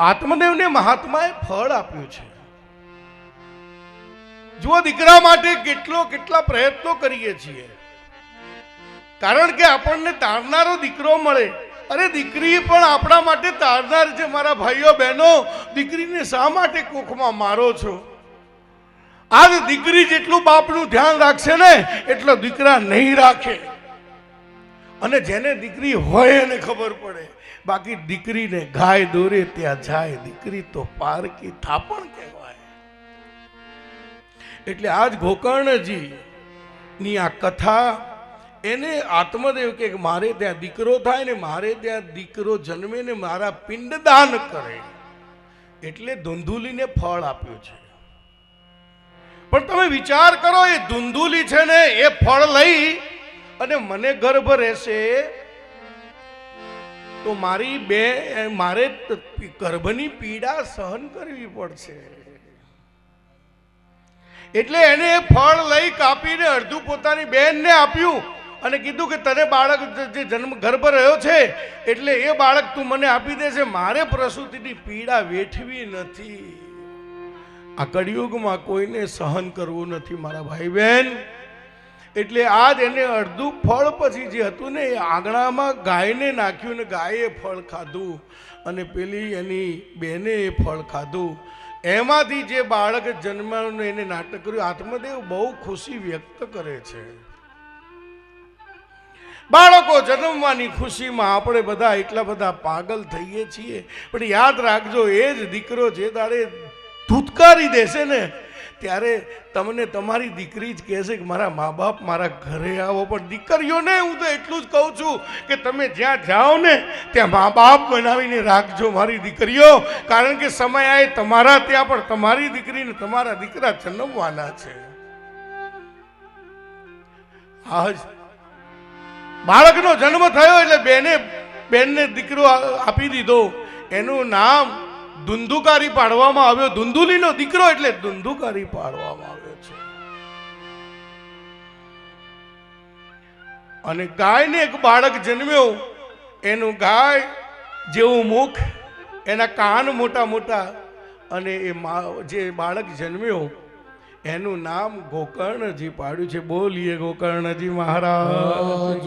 આત્મદેવને મહાત્માએ ફળ આપ્યું છે. જુઓ, દીકરા માટે કેટલો કેટલા પ્રયત્નો કરીએ છીએ. કારણ કે આપણને તારનારો દીકરો મળે. અરે, દીકરી પણ આપણા માટે તારનાર છે, મારા ભાઈઓ, બહેનો. દીકરીને શા માટે કોખમાં મારો છો? આજ દીકરી જેટલું બાપનું ધ્યાન રાખશે ને, એટલો દીકરા નહીં રાખે. અને જેને દીકરી હોય એને ખબર પડે. બાકી દીકરીને ગાય દોરે ત્યાં જાય. દીકરી તો પારકી થાપણ કહેવાય. એટલે આજ ગોકર્ણજી ની આ કથા એને આત્મદેવ કે મારે ત્યાં દીકરો થાય ને મારે ત્યાં દીકરો જન્મે ને મારા પિંડદાન કરે. એટલે ધુંધુલીને ફળ આપ્યું છે. પણ તમે વિચાર કરો, એ ધુંધુલી છે ને, એ ફળ લઈ અને મને ગર્ભ રહેશે, તો મારી બે, મારે ગર્ભની પીડા સહન કરવી પડશે. એટલે એને ફળ લઈ કાપીને અડધું પોતાની બહેનને આપ્યું અને કીધું કે તને બાળક જે જન્મ, ગર્ભ રહ્યો છે, એટલે એ બાળક તું મને આપી દેશે મારે પ્રસૂતિની પીડા વેઠવી નથી. આ કળિયુગમાં કોઈને સહન કરવું નથી, મારા ભાઈ બહેન એટલે આજ એને અડધું ફળ પછી જે હતું ને એ આંગણામાં ગાયને નાખ્યું ને ગાયે ફળ ખાધું અને પેલી એની બેને એ ફળ ખાધું. એમાંથી જે બાળક જન્માનું એને નાટક કર્યું, આત્મદેવ બહુ ખુશી વ્યક્ત કરે છે. બાળકો જન્મવાની ખુશીમાં આપણે બધા એટલા બધા પાગલ થઈએ છીએ. પણ યાદ રાખજો, એ જ દીકરો જે દાડે ધૂતકારી દેશે ને ત્યારે તમને તમારી દીકરી જ કહેશે કે મારા મા બાપ મારા ઘરે આવો, પણ દીકરીઓને હું તો એટલું જ કહું છું કે તમે જ્યાં જાઓ ને, ત્યાં મા બાપ બનાવીને રાખજો મારી દીકરીઓ. કારણ કે સમય આવે તમારા ત્યાં, પણ તમારી દીકરીને તમારા દીકરા જન્મવાના છે. આજ બાળકનો જન્મ થયો એટલે બેને, બેનને દીકરો આપી દીધો. એનું નામ ધુંધુકારી પાડવામાં આવ્યો. ધુંધુલીનો દીકરો એટલે ધુંધુકારી પાડવામાં આવ્યો છે. અને ગાયને એક બાળક જન્મ્યો. એનું ગાય જેવું મુખ, એના કાન મોટા મોટા અને એ જે બાળક જન્મ્યો, એનું નામ ગોકર્ણજી પાડ્યું છે. બોલીએ ગોકર્ણજી મહારાજ.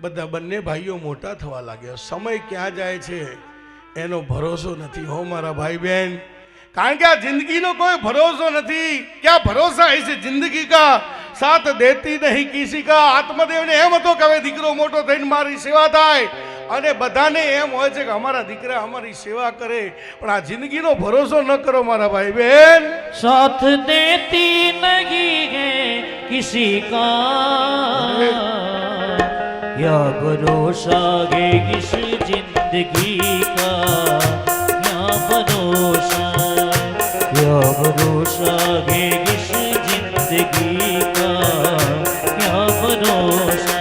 બધા બંને ભાઈઓ મોટા થવા લાગ્યા. સમય ક્યાં જાય છે એનો ભરોસો નથી. હો મારા ભાઈ બહેન કારણ કે આ જિંદગીનો કોઈ ભરોસો નથી. ક્યાં ભરોસા હશે જિંદગી કા? સાથ દેતી નહીં કિસી કા? આત્મદેવને એમ હતો કે હવે દીકરો મોટો થઈને મારી સેવા થાય. અને બધાને એમ હોય છે કે અમારા દીકરા અમારી સેવા કરે. પણ આ જિંદગીનો ભરોસો ન કરો મારા ભાઈ બહેન સાથ દેતી નહીં કિસી કા? या भरोसा है किस जिंदगी का या भरोसा या भरोसा है किस जिंदगी का या भरोसा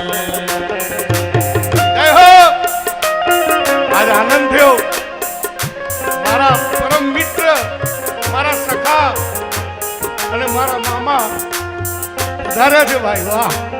જય હો આજ આનંદ થયો મારા પરમ મિત્ર મારા સખા અને મારા મામા વધારે છે ભાઈ વાહ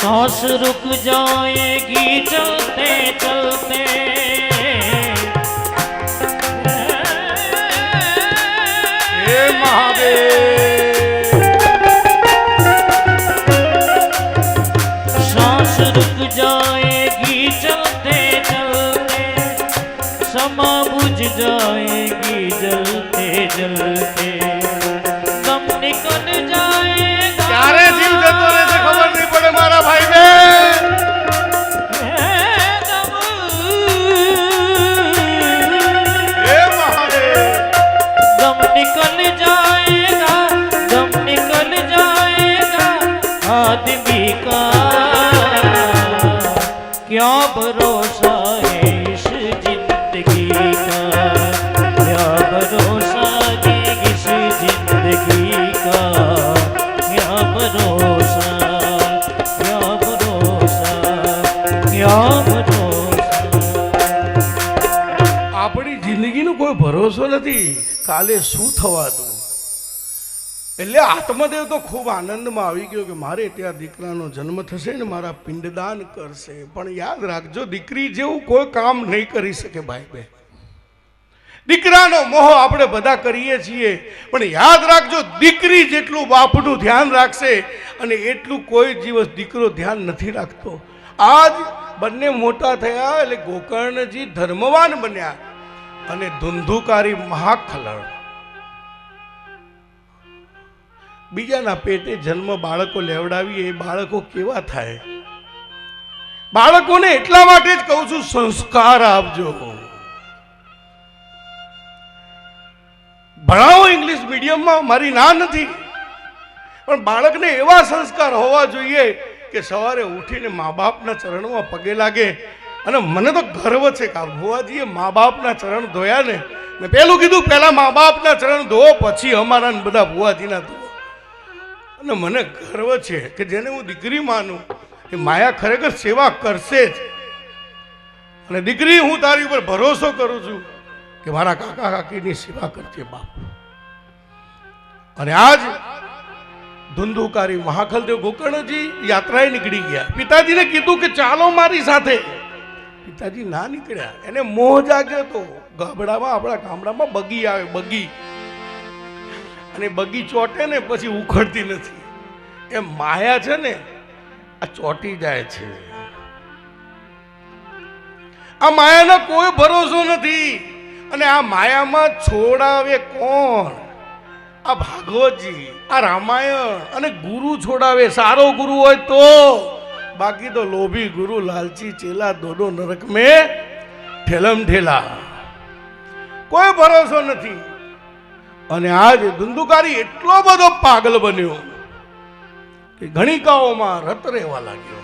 सांस रुक जाएगी चलते चलते હે बुझ जाएगी जलते जलते कब निकल जाएगा क्यारे जीव जतो रे से खबर नहीं पड़े मारा भाई ने निकल जाएगा दम निकल जाएगा आदमी का क्या भरोसा है આપણી જિંદગીનો કોઈ ભરોસો નથી. કાલે શું થવાનું? એટલે આત્મદેવ તો ખૂબ આનંદમાં આવી ગયો કે મારે ત્યાં દીકરાનો જન્મ થશે ને મારા પિંડદાન કરશે. પણ યાદ રાખજો, દીકરી જેવું કોઈ કામ નહીં કરી શકે ભાઈ બે દીકરાનો મોહ આપણે બધા કરીએ છીએ. પણ યાદ રાખજો, દીકરી જેટલું બાપનું ધ્યાન રાખશે અને એટલું કોઈ દિવસ દીકરો ધ્યાન નથી રાખતો. આજ બંને મોટા થયા એટલે ગોકર્ણજી ધર્મવાન બન્યા અને ધુંધુકારી મહાખલણ. બીજાના પેટે જન્મ બાળકો લેવડાવીએ, એ બાળકો કેવા થાય? બાળકોને એટલા માટે જ કહું છું, સંસ્કાર આપજો. ભણાવો ઇંગ્લિશ મીડિયમમાં, મારી ના નથી. પણ બાળકને એવા સંસ્કાર હોવા જોઈએ કે સવારે ઉઠીને મા બાપના ચરણમાં પગે લાગે અને મને તો ગર્વ છે કે ભુવાજીએ મા બાપના ચરણ ધોયા ને મેં પહેલું કીધું, પહેલા મા બાપના ચરણ ધોવો પછી અમારા બધા ભુવાજીના ધોવો અને મને ગર્વ છે કે જેને હું દીકરી માનું, એ માયા ખરેખર સેવા કરશે જ. અને દીકરી, હું તારી ઉપર ભરોસો કરું છું કે મારા કાકા કાકીની સેવા કરજે બાપ. અને આજ ધુંધુકારી મહાખલદેવ ગોકર્ણજી યાત્રાએ નીકળી ગયા. પિતાજીને કીધું કે ચાલો મારી સાથે. પિતાજી ના નીકળ્યા. એને મોહ જાગ્યો તો ગામડામાં આપણા ગામડામાં બગી આવે, બગી. અને બગી ચોટે ને પછી ઉખડતી નથી. એ માયા છે ને, આ ચોટી જાય છે. આ માયાનો કોઈ ભરોસો નથી. અને આ માયામાં છોડાવે કોણ? આ ભાગવતજી, આ રામાયણ અને ગુરુ છોડાવે, સારો ગુરુ હોય તો? બાકી તો લોભી ગુરુ, લાલચી, ચેલા, દોડો, નરક મે ઠેલમ ઠેલા. કોઈ ભરોસો નથી. અને આજ ધુંધુકારી એટલો બધો પાગલ બન્યો કે ગણિકાઓમાં રત રહેવા લાગ્યો.